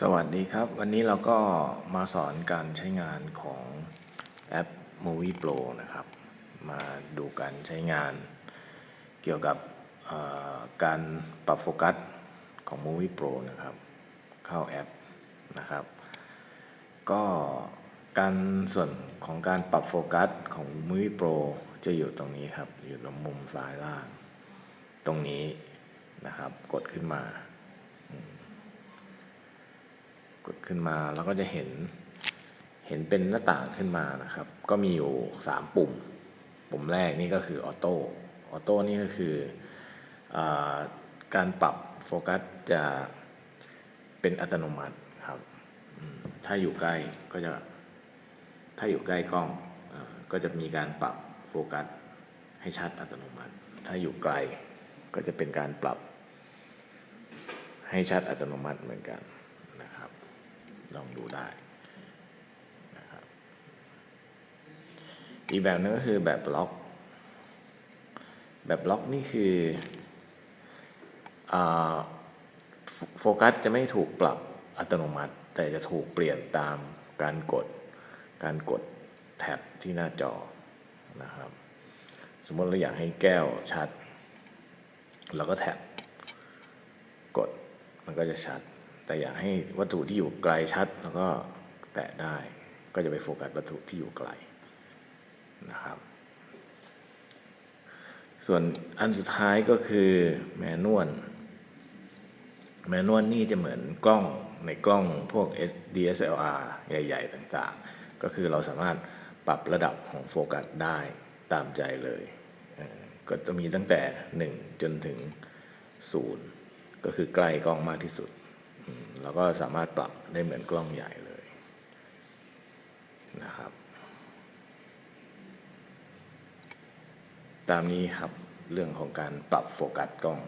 สวัสดีครับ วันนี้เราก็มาสอนการใช้งานของแอป Movie Pro นะครับ มาดูการใช้งานเกี่ยวกับการปรับโฟกัสของ Movie Pro นะครับ เข้าแอปนะครับ ก็การส่วนของการปรับโฟกัสของ Movie Pro จะอยู่ตรงนี้ครับ อยู่ตรงมุมซ้ายล่าง ตรงนี้นะครับ กดขึ้นมา กดขึ้นมาแล้วก็จะเห็นเห็นเป็นหน้าต่างขึ้นมานะครับ ก็มีอยู่ 3 ปุ่ม ปุ่มแรกนี่ก็คือออโต้ออโต้นี่ก็คืออการปรับโฟกัสจะเป็นอัตโนมัติครับ ถ้าอยู่ใกล้ก็จะถ้าอยู่ใกล้กล้องอก็จะมีการปรับโฟกัสให้ชัดอัตโนมัติ ถ้าอยู่ไกลก็จะเป็นการปรับให้ชัดอัตโนมัติเหมือนกัน ลองดูได้นะครับอีกแบบนึงก็คือแบบบล็อก แบบบล็อกนี่คืออโฟกัสจะไม่ถูกปรับอัตโนมัติ แต่จะถูกเปลี่ยนตามการกดการกดแท็บที่หน้าจอนะครับ สมมติเราอยากให้แก้วชัดเราก็แท็บกดมันก็จะชัด แต่อยากให้วัตถุที่อยู่ไกลชัด แล้วก็แตะได้ ก็จะไปโฟกัสวัตถุที่อยู่ไกลนะครับ ส่วนอันสุดท้ายก็คือแมนวลแมนนวลนี่จะเหมือนกล้องในกล้องพวก DSLR ใหญ่ ๆ ต่างๆ ก็คือเราสามารถปรับระดับของโฟกัสได้ตามใจเลย ก็จะมีตั้งแต่ 1 จนถึง 0 ก็คือใกล้กล้องมากที่สุด เราก็สามารถปรับได้เหมือนกล้องใหญ่เลยนะครับ ตามนี้ครับเรื่องของการปรับโฟกัสกล้อง